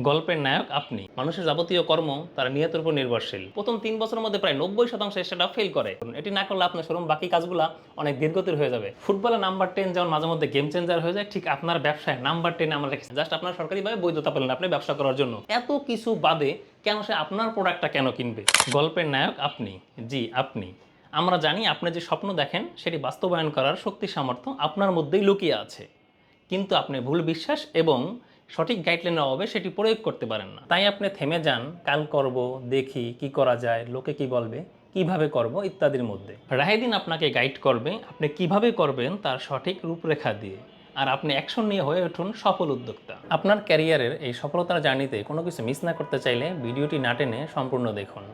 গল্পের নায়ক আপনি। মানুষের যাবতীয় কর্ম তারা নিহতের উপর নির্ভরশীল। প্রথম তিন বছরের মধ্যে প্রায় নব্বই শতাংশ সেটা ফেল করে। এটি না করলে আপনার শোরুম, বাকি কাজগুলা অনেক দীর্ঘতির হয়ে যাবে। ফুটবলে নাম্বার টেন যেমন মাঝে মধ্যে গেম চেঞ্জার হয়ে যায়, ঠিক আপনার ব্যবসায় নাম্বার টেন আমরা রেখেছি জাস্ট আপনার সরকারিভাবে বৈধতা পেলেন আপনি ব্যবসা করার জন্য। এত কিছু বাদে কেন সে আপনার প্রোডাক্টটা কেন কিনবে? গল্পের নায়ক আপনি। জি, আপনি। আমরা জানি আপনি যে স্বপ্ন দেখেন, সেটি বাস্তবায়ন করার শক্তি সামর্থ্য আপনার মধ্যেই লুকিয়ে আছে। কিন্তু আপনি ভুল বিশ্বাস এবং সঠিক গাইডলাইনের অভাবে সেটি প্রয়োগ করতে পারেন না। তাই আপনি থেমে যান, কাল করব, দেখি কি করা যায়, লোকে কি বলবে, কীভাবে করব ইত্যাদির মধ্যে। রাহেদিন আপনাকে গাইড করবে, আপনি কীভাবে করবেন তার সঠিক রূপরেখা দিয়ে। আর আপনি অ্যাকশন নিয়ে হয়ে উঠুন সফল উদ্যোক্তা। আপনার ক্যারিয়ারের এই সফলতার জার্নিতে কোনো কিছু মিস না করতে চাইলে ভিডিওটি না টেনে সম্পূর্ণ দেখুন।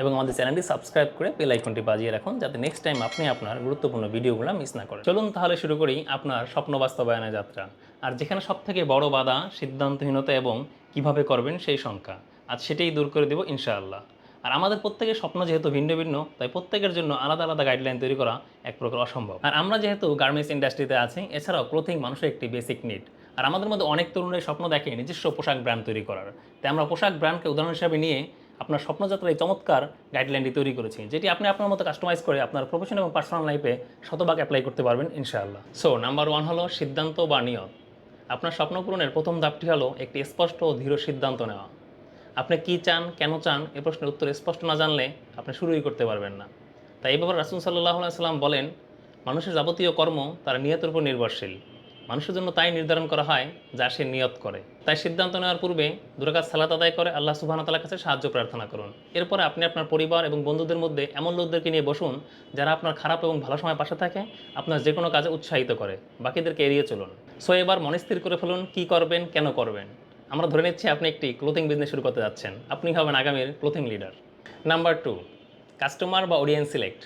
এবং আমাদের চ্যানেলটি সাবস্ক্রাইব করে বেল আইকনটি বাজিয়ে রাখুন যাতে নেক্সট টাইম আপনি আপনার গুরুত্বপূর্ণ ভিডিওগুলো মিস না করেন। চলুন তাহলে শুরু করি আপনার স্বপ্ন বাস্তবায়নের যাত্রা। আর যেখানে সব থেকে বড় বাধা, সিদ্ধান্তহীনতা এবং কীভাবে করবেন সেই সংখ্যা আজ সেটাই দূর করে দেব ইনশাআল্লাহ। আর আমাদের প্রত্যেকের স্বপ্ন যেহেতু ভিন্ন ভিন্ন, তাই প্রত্যেকের জন্য আলাদা আলাদা গাইডলাইন তৈরি করা এক প্রকার অসম্ভব। আর আমরা যেহেতু গার্মেন্টস ইন্ডাস্ট্রিতে আছি, এছাড়াও ক্লোথিং মানুষের একটি বেসিক নিড আর আমাদের মধ্যে অনেক তরুণের স্বপ্ন দেখে নিজস্ব পোশাক ব্র্যান্ড তৈরি করার। তাই আমরা পোশাক ব্র্যান্ডকে উদাহরণ হিসাবে নিয়ে আপনার স্বপ্নযাত্রার এই চমৎকার গাইডলাইনটি তৈরি করেছি, যেটি আপনি আপনার মতো কাস্টমাইজ করে আপনার প্রফেশন এবং পার্সোনাল লাইফে শতভাগ অ্যাপ্লাই করতে পারবেন, ইনশাআল্লাহ। সো নাম্বার ওয়ান হলো সিদ্ধান্ত বা নিয়ত। আপনার স্বপ্ন পূরণের প্রথম ধাপটি হলো একটি স্পষ্ট ও দৃঢ় সিদ্ধান্ত নেওয়া। আপনি কি চান, কেন চান, এ প্রশ্নের উত্তর স্পষ্ট না জানলে আপনি শুরুই করতে পারবেন না। তাই ব্যাপারে রাসুল সাল্লাহ সাল্লাম বলেন, মানুষের যাবতীয় কর্ম তার নিয়তের উপর নির্ভরশীল। মানুষের জন্য তাই নির্ধারণ করা হয়, যা সে নিয়ত করে। তাই সিদ্ধান্ত নেওয়ার পূর্বে দুরাকাত সালাত আদায় করে আল্লাহ সুবাহ তালার কাছে সাহায্য প্রার্থনা করুন। এরপরে আপনি আপনার পরিবার এবং বন্ধুদের মধ্যে এমন লোকদেরকে নিয়ে বসুন, যারা আপনার খারাপ এবং ভালো সময় পাশে থাকে, আপনার যে কোনো কাজে উৎসাহিত করে, বাকিদেরকে এড়িয়ে চলুন। সো এবার মনস্থির করে ফেলুন, কী করবেন, কেন করবেন? আমরা ধরে নিচ্ছি আপনি একটি ক্লোথিং বিজনেস শুরু করতে যাচ্ছেন। আপনি হবেন আগামীর clothing leader number two customer বা অডিয়েন্স সিলেক্ট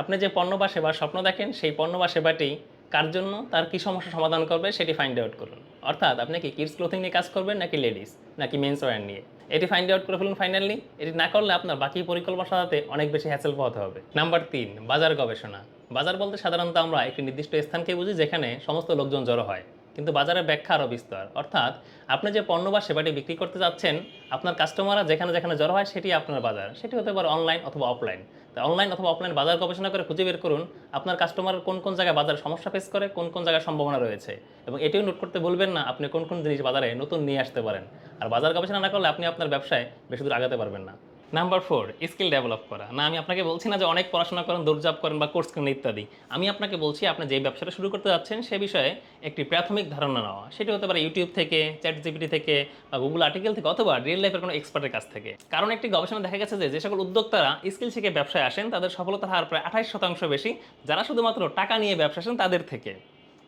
আপনি যে পণ্য বা সেবার স্বপ্ন দেখেন, সেই পণ্য বা সেবাটি কার জন্য? তার কি সমস্যা সমাধান করবে সেটি ফাইন্ড আউট করুন। অর্থাৎ আপনি কি কিডস ক্লোথিং নিয়ে কাজ করবেন নাকি লেডিস নাকি মেন্স ওয়্যার নিয়ে? এটি ফাইন্ড আউট করে ফেলুন ফাইনালি এটি না করলে আপনার বাকি পরিকল্পনা সাজাতে অনেক বেশি হ্যাসেল পোহাতে হবে। নাম্বার তিন, বাজার গবেষণা। বাজার বলতে সাধারণত আমরা একটি নির্দিষ্ট স্থানকে বুঝি যেখানে সমস্ত লোকজন জড়ো হয়। কিন্তু বাজারের ব্যাখ্যা আরও বিস্তর। অর্থাৎ আপনি যে পণ্য বা সেবাটি বিক্রি করতে যাচ্ছেন, আপনার কাস্টমাররা যেখানে যেখানে জড়ো হয় সেটি আপনার বাজার। সেটি হতে পারে অনলাইন অথবা অফলাইন তাই অনলাইন অথবা অফলাইন বাজার গবেষণা করে খুঁজে বের করুন, আপনার কাস্টমার কোন কোন জায়গায় বাজারে সমস্যা ফেস করে, কোন কোন জায়গায় সম্ভাবনা রয়েছে। এবং এটিও নোট করতে ভুলবেন না, আপনি কোন কোন জিনিস বাজারে নতুন নিয়ে আসতে পারেন। আর বাজার গবেষণা না করলে আপনি আপনার ব্যবসায় বেশি দূর আগাতে পারবেন না। নাম্বার ফোর স্কিল ডেভেলপ করা। না, আমি আপনাকে বলছি না যে অনেক পড়াশোনা করেন দৌড়জাপ করেন বা কোর্স করেন ইত্যাদি। আমি আপনাকে বলছি, আপনি যে ব্যবসাটা শুরু করতে যাচ্ছেন, সে বিষয়ে একটি প্রাথমিক ধারণা নেওয়া। সেটি হতে পারে ইউটিউব থেকে চ্যাট জিপিটি থেকে, বা গুগল আর্টিকেল থেকে, অথবা রিয়েল লাইফের কোনো এক্সপার্টের কাছ থেকে। কারণ একটি গবেষণা দেখা গেছে যে যে সকল উদ্যোক্তারা স্কিল শিখে ব্যবসায় আসেন, তাদের সফলতার হার প্রায় আঠাইশ শতাংশ বেশি, যারা শুধুমাত্র টাকা নিয়ে ব্যবসা আসেন, তাদের থেকে।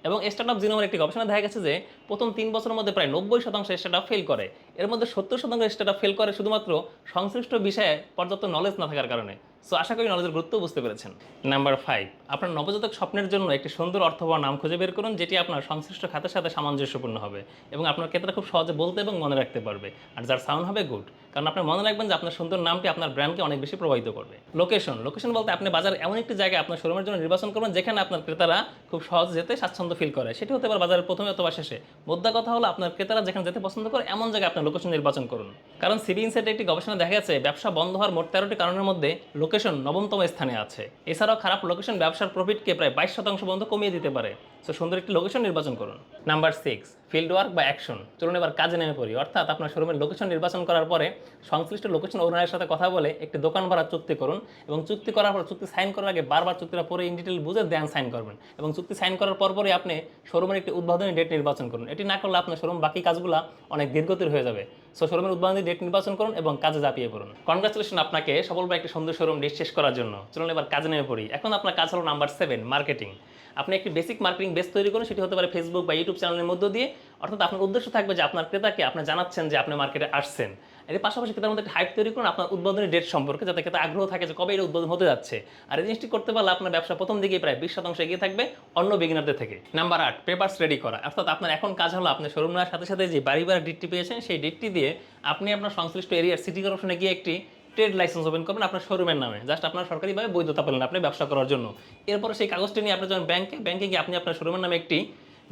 এবং স্টার্ট আপ জিনোমের একটি গবেষণা দেখা গেছে যে প্রথম তিন বছরের মধ্যে প্রায় নব্বই শতাংশ স্টার্টআপ ফেল করে। এর মধ্যে সত্তর শতাংশ স্টার্টআপ ফেল করে শুধুমাত্র সংশ্লিষ্ট বিষয়ে পর্যাপ্ত নলেজ না থাকার কারণে। সো আশা করি নলেজের গুরুত্ব বুঝতে পেরেছেন। নাম্বার ফাইভ আপনার নবজাতক স্বপ্নের জন্য একটি সুন্দর অর্থবহ নাম খুঁজে বের করুন, যেটি আপনার সংশ্লিষ্ট খাতের সাথে সামঞ্জস্যপূর্ণ হবে এবং আপনার ক্ষেত্রে খুব সহজে বলতে এবং মনে রাখতে পারবে। আর যার সাউন্ড হবে গুড কারণ আপনি মনে রাখবেন যে আপনার সুন্দর নামটি আপনার ব্র্যান্ডকে অনেক বেশি প্রভাবিত করবে। লোকেশন লোকেশন বলতে আপনি বাজার এমন একটি জায়গায় আপনার শোরুমের জন্য নির্বাচন করবেন, যেখানে আপনার ক্রেতারা খুব সহজ যেতে স্বাচ্ছন্দ্য ফিল করে। সেটি হতে পারে বাজারের প্রথমে অথবা শেষে। মোদ্দা কথা হলো আপনার ক্রেতারা যেখানে যেতে পছন্দ করে, এমন জায়গায় আপনার লোকেশন নির্বাচন করুন। কারণ সিবি ইনসাইটে একটি গবেষণা দেখা গেছে, ব্যবসা বন্ধ হওয়ার মোট তেরোটি কারণের মধ্যে লোকেশন নবমতম স্থানে আছে। এছাড়াও খারাপ লোকেশন ব্যবসার প্রফিটকে প্রায় বাইশ শতাংশ পর্যন্ত কমিয়ে দিতে পারে। সো সুন্দর একটি লোকেশন নির্বাচন করুন। নাম্বার সিক্স ফিল্ড ওয়ার্ক বা অ্যাকশন চলুন এবার কাজে নেমে পড়ি। অর্থাৎ আপনার শোরুমের লোকেশন নির্বাচন করার পরে সংশ্লিষ্ট লোকেশন ওনারের সাথে কথা বলে একটি দোকান ভাড়া চুক্তি করুন এবং চুক্তি করার পর, চুক্তি সাইন করার আগে বারবার চুক্তিটা পরে ইন ডিটেল বুঝে দেন সাইন করবেন। এবং চুক্তি সাইন করার পরপরই আপনি শোরুমের একটি উদ্বোধনী ডেট নির্বাচন করুন। এটি না করলে আপনার শোরুম বাকি কাজগুলো অনেক দীর্ঘতির হয়ে যাবে। সো শোরুমের উদ্বোধনী ডেট নির্বাচন করুন এবং কাজে ঝাঁপিয়ে পড়ুন। কনগ্রাচুলেশন আপনাকে সফলভাবে একটি সুন্দর শোরুম ডেট শেষ করার জন্য। চলুন এবার কাজে নেমে পড়ি। এখন আপনার কাজ হলো নাম্বার সেভেন মার্কেটিং আপনি একটি বেসিক মার্কেটিং বেস তৈরি করুন, সেটি হতে পারে ফেসবুক বা ইউটিউব চ্যানেলের মধ্য দিয়ে। অর্থাৎ আপনার উদ্দেশ্য থাকবে যে আপনার ক্রেতাকে আপনি জানাচ্ছেন যে আপনি মার্কেটে আসছেন। এর পাশাপাশি ক্রেতার মধ্যে হাইপ তৈরি করুন আপনার উদ্বোধনী ডেট সম্পর্কে, যাতে ক্রেতা আগ্রহ থাকে যে কবে এটা উদ্বোধন হতে যাচ্ছে। আর এই জিনিসটি করতে পারলে আপনার ব্যবসা প্রথম দিকেই প্রায় বিশ শতাংশ এগিয়ে থাকবে অন্য বিগিনারদের থেকে। নাম্বার আট পেপার্স রেডি করা। অর্থাৎ আপনার এখন কাজ হলো আপনি শোরুম নেওয়ার সাথে সাথে যে বাড়ি বাড়ি ডিটটি পেয়েছেন, সেই ডিটটি দিয়ে আপনি আপনার সংশ্লিষ্ট এরিয়ার সিটি কর্পোরেশনে গিয়ে একটি ট্রেড লাইসেন্স ওপেন করবেন আপনার শোরুমের নামে। জাস্ট আপনার সরকারিভাবে বৈধতা পেলেন আপনি ব্যবসা করার জন্য। এরপরে সেই কাগজটি নিয়ে আপনি যখন ব্যাংকে ব্যাংকে গিয়ে আপনি আপনার শোরুমের নামে একটি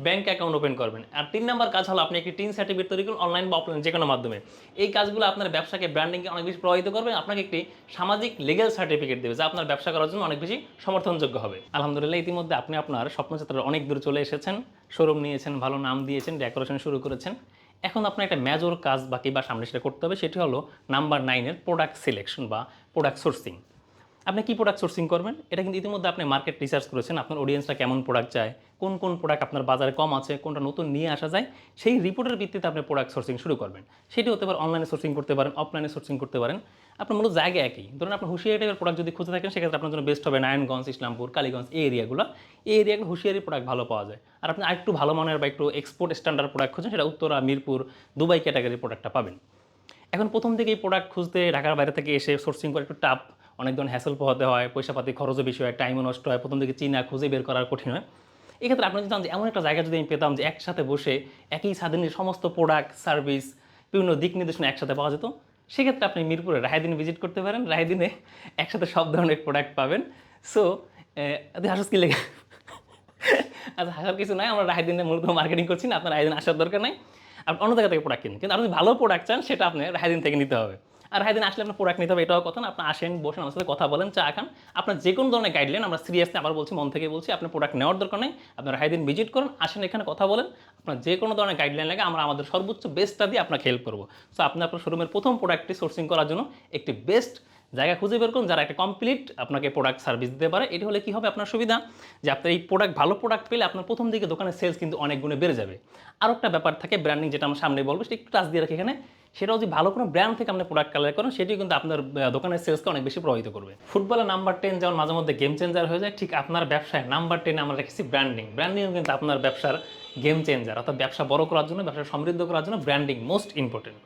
ব্যাংক অ্যাকাউন্ট ওপেন করবেন। আর তিন নম্বর কাজ হলো আপনি একটি টিন সার্টিফিকেট তৈরি করুন অনলাইন বা অফলাইন যে কোনো মাধ্যমে। এই কাজগুলো আপনার ব্যবসাকে ব্র্যান্ডিংকে অনেক বেশি প্রভাবিত করবে, আপনাকে একটি সামাজিক লিগেল সার্টিফিকেট দেবে, যা আপনার ব্যবসা করার জন্য অনেক বেশি সমর্থনযোগ্য হবে। আলহামদুলিল্লাহ, ইতিমধ্যে আপনি আপনার স্বপ্নযাত্রার অনেক দূর চলে এসেছেন শোরুম নিয়েছেন, ভালো নাম দিয়েছেন ডেকোরেশন শুরু করেছেন। এখন আপনার একটা মেজর কাজ বাকি বা সামনে সেটা করতে হবে, সেটি হলো নাম্বার নাইনের প্রোডাক্ট সিলেকশন বা প্রোডাক্ট সোর্সিং আপনি কি প্রোডাক্ট সোর্সিং করবেন? এটা কিন্তু ইতিমধ্যে আপনি মার্কেট রিসার্চ করেছেন, আপনার অডিয়েন্সটা কেমন প্রোডাক্ট চায়, কোন কোন প্রোডাক্ট আপনার বাজারে কম আছে, কোনটা নতুন নিয়ে আসা যায়, সেই রিপোর্টের ভিত্তিতে আপনি প্রোডাক্ট সোর্সিং শুরু করবেন। সেটি হতে পারে অনলাইনে সোর্সিং করতে পারেন অফলাইনে সোর্সিং করতে পারেন। আপনার মূলত জায়গা একই। ধরুন আপনি হুঁশিয়ারি টাইপের প্রোডাক্ট যদি খুঁজে থাকেন, সেক্ষেত্রে আপনার জন্য বেস্ট হবে নারায়ণগঞ্জ, ইসলামপুর, কালীগঞ্জ, এই এরিয়াগুলো এই এরিয়াগুলো হুঁশিয়ারি প্রোডাক্ট ভালো পাওয়া যায়। আর আপনি আরেকটু ভালো মানের বা একটু এক্সপোর্ট স্ট্যান্ডার্ড প্রোডাক্ট খুঁজেন, সেটা উত্তরা, মিরপুর, দুবাই ক্যাটাগরির প্রোডাক্টটা পাবেন। এখন প্রথম থেকে এই প্রোডাক্ট খুঁজতে ঢাকার বাইরে থেকে এসে সোর্সিং করে একটু টাফ অনেক ধরনের হ্যাসেল পোহাতে হয়, পয়সাপাতি খরচও বেশি হয় টাইমও নষ্ট হয়, প্রথম থেকে চিনা খুঁজে বের করার কঠিন হয়। এক্ষেত্রে আপনি যদি এমন একটা জায়গা যদি আমি পেতাম যে একসাথে বসে একই স্বাধীনের সমস্ত প্রোডাক্ট সার্ভিস বিভিন্ন দিক নির্দেশনা একসাথে পাওয়া যেত, সেক্ষেত্রে আপনি মিরপুরে রায়দিন ভিজিট করতে পারেন। রায়দিনে একসাথে সব ধরনের প্রোডাক্ট পাবেন। সো হাসস কি লেগে? আচ্ছা হাসার কিছু নাই, আমরা রায়দিনে মূলত মার্কেটিং করছি না, আপনার রায়দিন আসার দরকার নাই। আপনি অন্য জায়গা থেকে প্রোডাক্ট কিনুন। কিন্তু আপনি ভালো প্রোডাক্ট চান, সেটা আপনি রায়দিন থেকে নিতে হবে। আর রায়দিন আসলে আপনার প্রোডাক্ট নিতে হবে, এটাও কথা না। আপনি আসেন, বসেন, আমার সাথে কথা বলেন, চা খান। আপনার যে কোনো ধরনের গাইডলাইন আমরা সিরিয়াসলি আবার বলছি, মন থেকে বলছি, আপনার প্রোডাক্ট নেওয়ার দরকার নেই। আপনার হাইদিন ভিজিট করুন, আসেন, এখানে কথা বলেন। আপনার যে কোনো ধরনের গাইডলাইন লাগে, আমরা আমাদের সর্বোচ্চ বেস্টটা দিয়ে আপনাকে হেল্প করব। সো আপনি আপনার শোরুমের প্রথম প্রোডাক্টটি সোর্সিং করার জন্য একটি বেস্ট জায়গা খুঁজে বের করুন, যারা একটা কমপ্লিট আপনাকে প্রোডাক্ট সার্ভিস দিতে পারে, এটি হলে কি হবে আপনার সুবিধা? যে আপনার এই প্রোডাক্ট ভালো প্রোডাক্ট পেলে আপনার প্রথম দিকে দোকানের সেলস কিন্তু অনেক গুণে বেড়ে যাবে। আর একটা ব্যাপার থাকে ব্র্যান্ডিং যেটা আমরা সামনে বলব, সেটা একটু টাচ দিয়ে রাখি এখানে। সেটাও যদি ভালো কোনো ব্র্যান্ড থেকে আপনি প্রোডাক্ট কালার করেন সেটি কিন্তু আপনার দোকানের সেলসকে অনেক বেশি প্রভাবিত করবে। ফুটবলে নাম্বার টেন যেমন মাঝে মধ্যে গেম চেঞ্জার হয়ে যায়, ঠিক আপনার ব্যবসায় নাম্বার টেনে আমরা রেখেছি ব্র্যান্ডিং ব্র্যান্ডিং কিন্তু আপনার ব্যবসার গেম চেঞ্জার অর্থাৎ ব্যবসা বড় করার জন্য, ব্যবসা সমৃদ্ধ করার জন্য ব্র্যান্ডিং মোস্ট ইম্পর্টেন্ট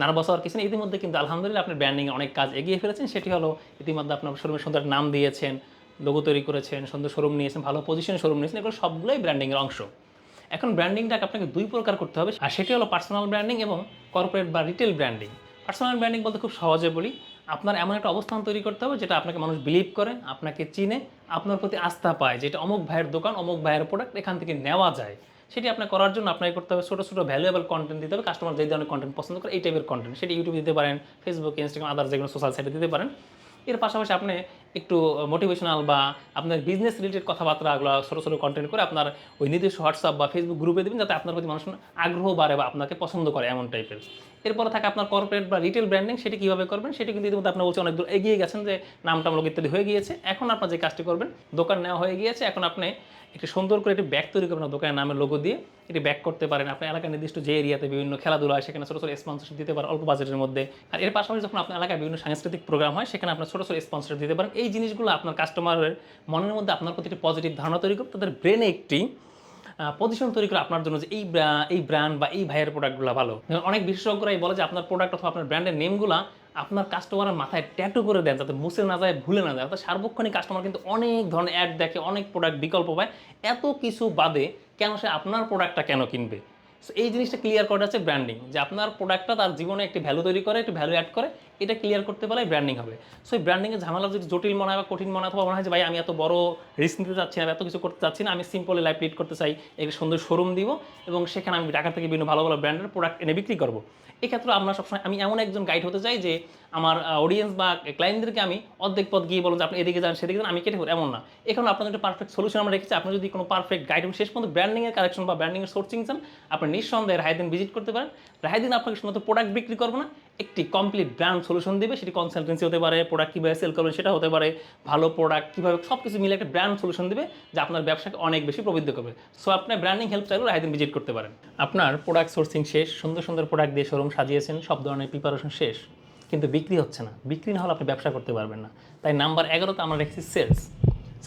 নার্ভাস হওয়ার কিছু নেই ইতিমধ্যে কিন্তু আলহামদুলিল্লাহ আপনি ব্র্যান্ডিং অনেক কাজ এগিয়ে ফেলেছেন। সেটি হলো ইতিমধ্যে আপনার শোরুমের সুন্দর নাম দিয়েছেন লোগো তৈরি করেছেন, সুন্দর শোরুম নিয়েছেন, ভালো পজিশন শোরুম নিয়েছেন, এগুলো সবগুলোই ব্র্যান্ডিংয়ের অংশ। এখন ব্র্যান্ডিংটাকে আপনাকে দুই প্রকার করতে হবে, আর সেটি হলো পার্সোনাল ব্র্যান্ডিং এবং কর্পোরেট বা রিটেল ব্র্যান্ডিং পার্সোনাল ব্র্যান্ডিং বলতে খুব সহজে বলি, আপনার এমন একটা অবস্থান তৈরি করতে হবে যেটা আপনাকে মানুষ বিলিভ করে, আপনাকে চিনে, আপনার প্রতি আস্থা পায়, যেটা অমুক ভাইয়ের দোকান, অমুক ভাইয়ের প্রোডাক্ট এখান থেকে নেওয়া যায়। সেটি আপনার করার জন্য আপনাকে করতে হবে ছোটো ছোটো ভ্যালুয়েবল কন্টেন্ট দিতে হবে। কাস্টমার যে ধরনের কন্টেন্ট পছন্দ করে, এই টাইপের কন্টেন্ট সেটি ইউটিউবে দিতে পারেন ফেসবুক ইনস্টাগ্রাম আদার কোনো সোশ্যাল সাইটে দিতে পারেন। এর পাশাপাশি আপনি একটু মোটিভেশনাল বা আপনার বিজনেস রিলেটেড কথাবার্তাগুলো ছোটো ছোটো কন্টেন্ট করে আপনার ওই নির্দিষ্ট হোয়াটসঅ্যাপ বা ফেসবুক গ্রুপে দেবেন যাতে আপনার প্রতি মানুষ আগ্রহ বাড়ে বা আপনাকে পছন্দ করে এমন টাইপের এরপরে থাকে আপনার কর্পোরেট বা রিটেল ব্র্যান্ডিং সেটি কীভাবে করবেন? সেটি কিন্তু ইতিমধ্যে আপনার বলছে অনেক দূর এগিয়ে গেছেন যে নামটা লোক ইত্যাদি হয়ে গিয়েছে। এখন আপনার যে কাজটি করবেন, দোকান নেওয়া হয়ে গিয়েছে। এখন আপনি একটি সুন্দর করে একটি ব্যাগ তৈরি করবেন দোকানের নামের লোগো দিয়ে। এটি ব্যাক করতে পারেন। আপনার এলাকার নির্দিষ্ট যে এরিয়াতে বিভিন্ন খেলাধুলা হয়, সেখানে ছোটো ছোটো স্পন্সরশিপ দিতে পারেন অল্প বাজেটের মধ্যে। আর এর পাশাপাশি যখন আপনার এলাকায় বিভিন্ন সাংস্কৃতিক প্রোগ্রাম হয়, সেখানে আপনার ছোটো ছোটো স্পন্সর দিতে পারেন। এই জিনিসগুলো আপনার কাস্টমারের মনের মধ্যে আপনার প্রতি একটি পজিটিভ ধারণা তৈরি করবে, তাদের ব্রেনে একটি পজিশন তৈরি করে আপনার জন্য যে এই এই ব্র্যান্ড বা এই ভাইয়ের প্রোডাক্টগুলো ভালো। অনেক বিশেষজ্ঞরাই বলে যে আপনার প্রোডাক্ট অথবা আপনার ব্র্যান্ডের নেমগুলো আপনার কাস্টমারের মাথায় ট্যাটু করে দেন, যাতে মুছে না যায়, ভুলে না যায়। অর্থাৎ সার্বক্ষণিক কাস্টমার কিন্তু অনেক ধরনের অ্যাড দেখে, অনেক প্রোডাক্ট বিকল্প পায়। এত কিছু বাদে কেন সে আপনার প্রোডাক্টটা কেন কিনবে? এই জিনিসটা ক্লিয়ার করা হচ্ছে ব্র্যান্ডিং যে আপনার প্রোডাক্টটা তার জীবনে একটি ভ্যালু তৈরি করে, একটি ভ্যালু অ্যাড করে এটা ক্লিয়ার করতে পারলে ব্র্যান্ডিং হবে। সো এই ব্র্যান্ডিংয়ের ঝামেলা যদি জটিল মনে হয় বা কঠিন মনে হয়, অথবা মনে হয় যে, ভাই, আমি এত বড় রিস্ক নিতে চাচ্ছি না এত কিছু করতে চাচ্ছি না, আমি সিম্পলি লাইফ লিড করতে চাই একটি সুন্দর শোরুম দিব এবং সেখানে আমি ঢাকা থেকে বিভিন্ন ভালো ভালো ব্র্যান্ডের প্রোডাক্ট এনে বিক্রি করব। এক্ষেত্রে আমরা সবসময়, আমি এমন একজন গাইড হতে চাই যে, আমার অডিয়েন্স বা ক্লায়েন্টদেরকে আমি অর্ধেক পথ গিয়ে বলুন যে, আপনি এদিকে যান, সেদিকে যান, আমি কেটে এমন না। এখানে আপনাদের একটা পারফেক্ট সলিউশন আমরা রেখেছি। আপনি যদি কোনো পারফেক্ট গাইড শেষ পর্যন্ত ব্র্যান্ডিংয়ের কালেকশন বা ব্র্যান্ডিংয়ের সোর্সিং চান, আপনি নিঃসন্দেহে রায়দিন ভিজিট করতে পারেন। রায়দিন আপনাকে শুধুমাত্র প্রোডাক্ট বিক্রি করব না একটি কমপ্লিট ব্র্যান্ড সলিউশন দেবে, সেটি কনসালটেন্সি হতে পারে প্রোডাক্ট কীভাবে সেল করবেন সেটা হতে পারে, ভালো প্রোডাক্ট কীভাবে সব কিছু মিলে একটা ব্র্যান্ড সলিউশন দেবে যা আপনার ব্যবসাকে অনেক বেশি প্রবৃদ্ধ করবে। সো আপনার ব্র্যান্ডিং হেল্প চাইলেও রায়দিন ভিজিট করতে পারেন। আপনার প্রোডাক্ট সোর্সিং শেষ, সুন্দর সুন্দর প্রোডাক্ট দিয়ে শোরুম সাজিয়েছেন, সব ধরনের প্রিপারেশন শেষ, কিন্তু বিক্রি হচ্ছে না। বিক্রি না হলে আপনি ব্যবসা করতে পারবেন না। তাই নাম্বার এগারোতে আমরা রেখেছি সেলস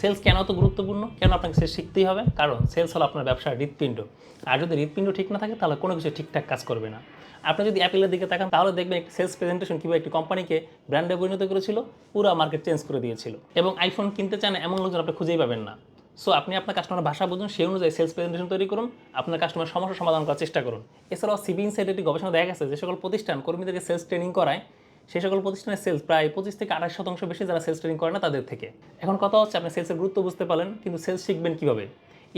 সেলস কেন তো গুরুত্বপূর্ণ? কেন আপনাকে সেলস শিখতেই হবে? কারণ সেলস হলো আপনার ব্যবসার হৃৎপিণ্ড। আর যদি হৃৎপিণ্ড ঠিক না থাকে, তাহলে কোনো কিছু ঠিকঠাক কাজ করবে না। আপনি যদি অ্যাপেলের দিকে তাকান, তাহলে দেখবেন একটি সেলস প্রেজেন্টেশন কিংবা একটি কোম্পানিকে ব্র্যান্ডে পরিণত করেছিল, পুরো মার্কেট চেঞ্জ করে দিয়েছিল। এবং আইফোন কিনতে চান এমন লোকজন আপনি খুঁজেই পাবেন না। সো আপনি আপনার কাস্টমার ভাষা বুঝুন, সেই অনুযায়ী সেলস প্রেজেন্টেশন তৈরি করুন, আপনার কাস্টমার সমস্যা সমাধান করার চেষ্টা করুন। এছাড়াও সিবি ইনসাইড একটি গবেষণা দেখা গেছে যে সকল প্রতিষ্ঠান কর্মীদেরকে সেলস ট্রেনিং করায়। সেই সকল প্রতিষ্ঠানের সেলস প্রায় পঁচিশ থেকে আঠাশ শতাংশ বেশি যারা সেলস ট্রেনিং করে না তাদের থেকে। এখন কথা হচ্ছে, আপনি সেলসের গুরুত্ব বুঝতে পারলেন, কিন্তু সেলস শিখবেন কীভাবে?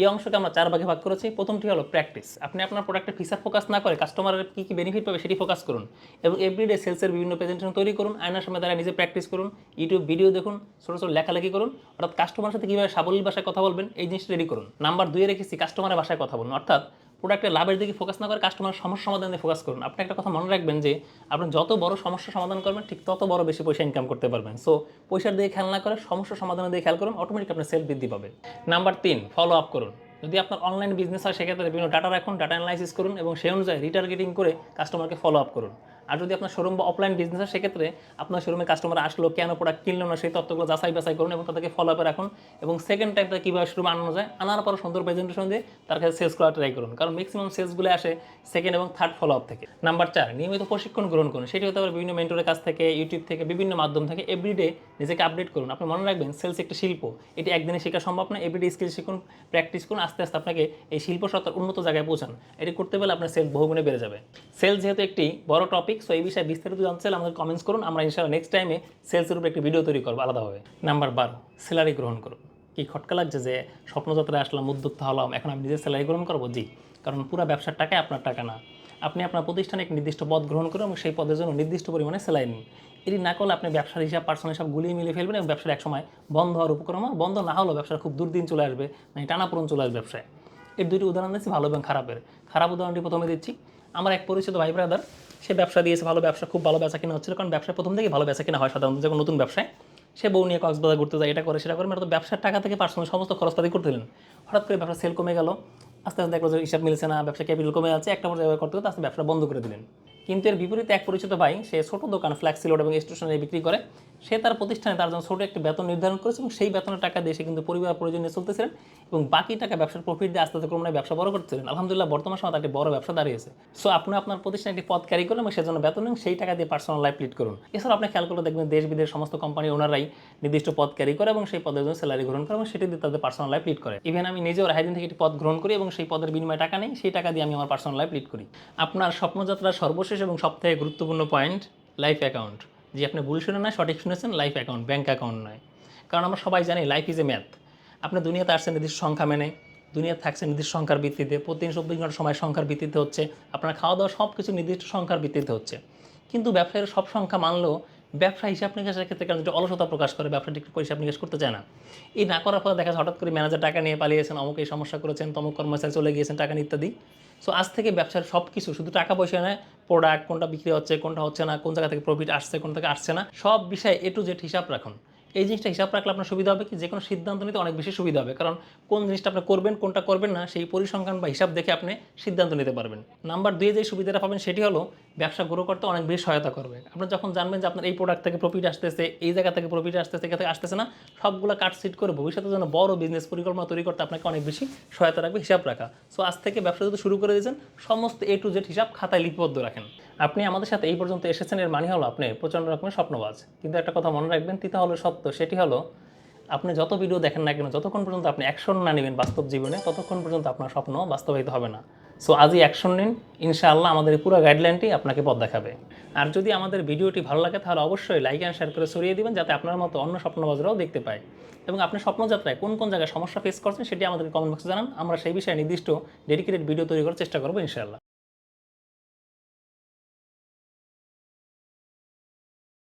এই অংশকে আমরা চার ভাগে ভাগ করেছি। প্রথমটি হলো প্র্যাকটিস আপনি আপনার প্রোডাক্টে ফিচার ফোকাস না করে কাস্টমারের কী কী বেনিফিট পাবে সেটি ফোকাস করুন এবং এভরিডে সেলসের বিভিন্ন প্রেজেন্টেশন তৈরি করুন। আয়নার সামনে দ্বারা নিজে প্র্যাকটিস করুন ইউটিউব ভিডিও দেখুন, ছোটো ছোটো লেখালেখি করুন, অর্থাৎ কাস্টমারের সাথে কীভাবে সাবলীল ভাষায় কথা বলবেন, এই জিনিসটা রেডি করুন। নাম্বার দুয়ে রেখেছি কাস্টমারের ভাষায় কথা বলুন। অর্থাৎ প্রোডাক্টের লাভের দিকে ফোকাস না করে কাস্টমার সমস্যা সমাধানে ফোকাস করুন। আপনি একটা কথা মনে রাখবেন যে, আপনি যত বড় সমস্যা সমাধান করবেন, ঠিক তত বড় বেশি পয়সা ইনকাম করতে পারবেন। সো পয়সার দিকে খেয়াল না করে সমস্যা সমাধানের দিকে খেয়াল করুন অটোমেটিক আপনার সেল বৃদ্ধি পাবে নাম্বার তিন ফলো আপ করুন। যদি আপনার অনলাইন বিজনেস হয়, সেক্ষেত্রে বিভিন্ন ডাটা রাখুন ডাটা অ্যানালাইসিস করুন এবং সেই অনুযায়ী রিটার্গেটিং করে কাস্টমারকে ফলো আপ করুন। আর যদি আপনার শোরুম বা অফলাইন বিজনেস হয়, সেক্ষেত্রে আপনার শোরুমে কাস্টমার আসলো, কেন প্রোডাক্ট কিনলো না, সেই তথ্যগুলো যাচাই বাছাই করুন এবং তাদেরকে ফলো আপে রাখুন এবং সেকেন্ড টাইমটা কীভাবে শোরুমে আনানো যায়, আনার পর সুন্দর প্রেজেন্টেশন দিয়ে তার কাছে সেলস করা ট্রাই করুন। কারণ ম্যাক্সিমাম সেলসগুলো আসে সেকেন্ড এবং থার্ড ফলো আপ থেকে। নাম্বার চার, নিয়মিত প্রশিক্ষণ গ্রহণ করুন। সেটি হতে পারে বিভিন্ন মেন্টরের কাছ থেকে ইউটিউব থেকে, বিভিন্ন মাধ্যম থেকে এভরিডে নিজেকে আপডেট করুন। আপনি মনে রাখবেন সেলস একটা শিল্প। এটি একদিনে শেখা সম্ভব না এভরিডে স্কিল শিখুন প্র্যাকটিস করুন, আস্তে আস্তে আপনাকে এই শিল্প সত্তার উন্নত জায়গায় পৌঁছান। এটি করতে পারলে আপনার সেল বহুগুণে বেড়ে যাবে। সেল যেহেতু একটি বড় টপিক সো এই বিষয়ে বিস্তারিত জানতে চাইলে আমাদের কমেন্টস করুন। আমরা ইনশাআল্লাহ নেক্সট টাইমে সেলসের উপরে একটি ভিডিও তৈরি করব আলাদাভাবে। নাম্বার বারো স্যালারি গ্রহণ করুন। কি খটকা লাগছে যে স্বপ্নযাত্রায় আসলাম, উদ্যোক্তা হলাম, এখন আমি নিজের স্যালারি গ্রহণ করব? জি। কারণ পুরো ব্যবসার টাকায় আপনার টাকা না। আপনি আপনার প্রতিষ্ঠানে এক নির্দিষ্ট পদ গ্রহণ করুন এবং সেই পদের জন্য নির্দিষ্ট পরিমাণে স্যালারি নিন। এটি না করলে আপনি ব্যবসার হিসাব পার্সোনাল হিসাব গুলিয়ে মিলিয়ে ফেলবেন এবং ব্যবসার এক সময় বন্ধ হওয়ার উপক্রম বন্ধ না হলেও ব্যবসার খুব দুর্দিন চলে আসবে মানে টানাপূরণ চলে আসবে ব্যবসায়। এর দুটি উদাহরণ দিচ্ছি, ভালো এবং খারাপের। খারাপ উদাহরণটি প্রথমে দিচ্ছি। আমার এক পরিচিত ভাই ব্রাদার সে ব্যবসা দিয়েছে, ভালো ব্যবসা, খুব ভালো ব্যবসা কিনা হচ্ছিল। কারণ ব্যবসায় প্রথম থেকে ভালো ব্যবসা কিনা হয় সাধারণত যখন নতুন ব্যবসায়। সে বউ নিয়ে কক্সবাজার ঘুরতে যায়, এটা করে, সেটা করে মানে তো ব্যবসার টাকা থেকে পার্সোনাল সমস্ত খরচপাতি করতে দিলেন হঠাৎ করে ব্যবসা সেল কমে গেল। আস্তে আস্তে দেখল যে হিসাব মিলছে না ব্যবসা ক্যাপিটাল কমে যাচ্ছে, একটা পর্যায়ে করতে করতে আস্তে ব্যবসা বন্ধ করে দিলেন। কিন্তু এর বিপরীতে এক পরিচিত ভাই, সে ছোট দোকান ফ্ল্যাক্সিলোড এবং স্টেশনারি বিক্রি করে সে তার প্রতিষ্ঠানে তার জন্য ছোট একটা বেতন নির্ধারণ করেছে এবং সেই বেতনের টাকা দিয়ে সে কিন্তু পরিবার প্রয়োজন চলতেছিলেন এবং বাকি টাকা ব্যবসার প্রফিট দিয়ে আস্তে আস্তে ক্রমে ব্যবসা বড় করতেছিলেন। আলহামদুলিল্লাহ, বর্তমান সময় তার একটি বড় ব্যবসা দাঁড়িয়েছে সো আপনি আপনার প্রতিষ্ঠানে একটি পদ ক্যারি করুন এবং সেজন্য বেতন নিন, সেই টাকা দিয়ে পার্সোনাল লাইফ লিড করুন। এছাড়া আপনি খেয়াল করে দেখবেন দেশ, বিদেশ সমস্ত কোম্পানি ওনারাই নির্দিষ্ট পদ ক্যারি করে এবং সেই পদের জন্য স্যালারি গ্রহণ করে এবং সেটি দিয়ে তাদের পার্সোনাল লাইফ লিড করে। ইভেন আমি নিজেও রাহাইদিন থেকে একটি পদ গ্রহণ করি এবং সেই পদের বিনিময়ে টাকা নেই, সেই টাকা দিয়ে আমি আমার পার্সোনাল লাইফ লিড করি। আপনার স্বপ্নযাত্রার সর্বশেষ এবং সবথেকে গুরুত্বপূর্ণ পয়েন্ট লাইফ অ্যাকাউন্ট যে আপনি ভুল শুনে না সঠিক শুনেছেন লাইফ অ্যাকাউন্ট ব্যাঙ্ক অ্যাকাউন্ট নয়। কারণ আমরা সবাই জানি লাইফ ইজ এ ম্যাথ আপনি দুনিয়াতে আসছেন, নির্দিষ্ট সংখ্যা মেনে। দুনিয়াতে থাকছেন, নির্দিষ্ট সংখ্যার ভিত্তিতে। প্রতিদিন চব্বিশ ঘণ্টা সময় সংখ্যার ভিত্তিতে হচ্ছে। আপনার খাওয়া দাওয়া সব কিছু নির্দিষ্ট সংখ্যার ভিত্তিতে হচ্ছে। কিন্তু ব্যবসায়ের সব সংখ্যা মানলেও ব্যবসা হিসাব নিকাশের ক্ষেত্রে কারণ যেটা অলসতা প্রকাশ করে ব্যবসা ঠিক করে হিসাব নিকাশ করতে চায় না? এই না করার ফলে দেখা যায় হঠাৎ করে ম্যানেজার টাকা নিয়ে পালিয়েছেন অমুক এই সমস্যা করেছেন, তমুক কর্মচারী চলে গিয়েছেন, টাকা ইত্যাদি সো আজ থেকে ব্যবসার সব কিছু শুধু টাকা পয়সা নয় প্রোডাক্ট কোনটা বিক্রি হচ্ছে, কোনটা হচ্ছে না, কোন জায়গা থেকে প্রফিট আসছে কোন থেকে আসছে না, সব বিষয়ে এ টু জেড হিসাব রাখুন। এই জিনিসটা হিসাব রাখলে আপনার সুবিধা হবে কি? যে কোনো সিদ্ধান্ত নিতে অনেক বেশি সুবিধা হবে। কারণ কোন জিনিসটা আপনি করবেন, কোনটা করবেন না, সেই পরিসংখ্যান বা হিসাব দেখে আপনি সিদ্ধান্ত নিতে পারবেন। নাম্বার দুই, যে সুবিধাটা পাবেন সেটি হলো ব্যবসা গ্রো করতে অনেক বেশি সহায়তা করবে। আপনার যখন জানবেন যে আপনার এই প্রোডাক্ট থেকে প্রফিট আসতেছে, এই জায়গা থেকে প্রফিট আসতেছে এখান থেকে আসতেছে না, সবগুলো কাট সিট করে ভবিষ্যতের জন্য বড় বিজনেস পরিকল্পনা তৈরি করতে আপনাকে অনেক বেশি সহায়তা রাখবে, হিসাব রাখা। সো আজ থেকে ব্যবসা যদি শুরু করে দিয়েছেন, সমস্ত এ টু জেড হিসাব খাতায় লিপিবদ্ধ রাখেন। আপনি আমাদের সাথে এই পর্যন্ত এসেছেন, এর মানে হলো আপনি প্রচণ্ড রকমের স্বপ্নবাজ। কিন্তু একটা কথা মনে রাখবেন, তিতা হলো সত্য, সেটি হলো আপনি যত ভিডিও দেখেন না কেন, যতক্ষণ পর্যন্ত আপনি অ্যাকশন না নেবেন বাস্তব জীবনে, ততক্ষণ পর্যন্ত আপনার স্বপ্ন বাস্তবায়িত হবে না। সো আজই অ্যাকশন নিন, ইনশাআল্লাহ আমাদের এই পুরো গাইডলাইনটি আপনাকে পথ দেখাবে। আর যদি আমাদের ভিডিওটি ভালো লাগে, তাহলে অবশ্যই লাইক অ্যান্ড শেয়ার করে সরিয়ে দিবেন, যাতে আপনার মতো অন্য স্বপ্নবাজরাও দেখতে পায়। এবং আপনি স্বপ্নযাত্রায় কোন কোন জায়গায় সমস্যা ফেস করছেন, সেটি আমাদের কমেন্ট বক্সে জানান। আমরা সেই বিষয়ে নির্দিষ্ট ডেডিকেটেড ভিডিও তৈরি করার চেষ্টা করব, ইনশাআল্লাহ।